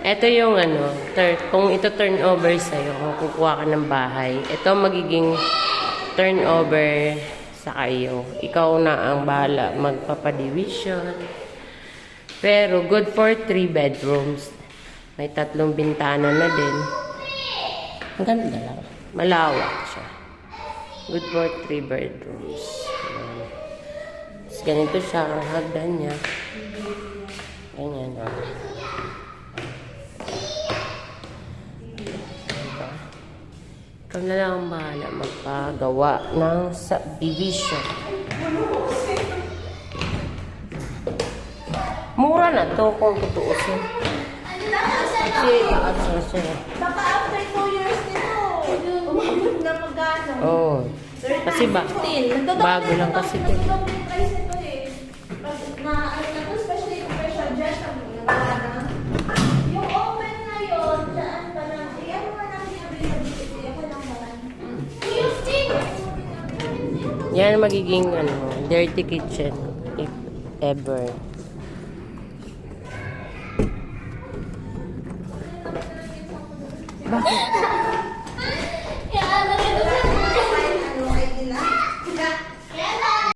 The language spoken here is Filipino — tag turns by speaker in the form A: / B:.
A: Ito yung ano, kung ito turn over sa'yo, kung kukuha ka ng bahay, ito magiging turn over sa kayo. Ikaw na ang bahala magpapadivision. Pero good for three bedrooms. May tatlong bintana na din. Ang ganda lang. Malawak siya. Good for three bedrooms. Ayan. Tapos ganito siya ang hagdan niya. Ikaw na lang ang bahala magpagawa ng subdivision. Mura na to kung tutuusin. Kasi na.
B: Baka after 2 years nito, umabot na magkano?
A: Oh. Kasi ba,
B: 15. Nagdodouble
A: bago
B: na
A: lang kasi to.
B: nagdodouble yung price nito eh. Na, ano na to, especially yung special jet, na. Yung open na yun, dyan pa lang. Eh, ano namin yung
A: Yan magiging ano, dirty kitchen if ever. Bakit?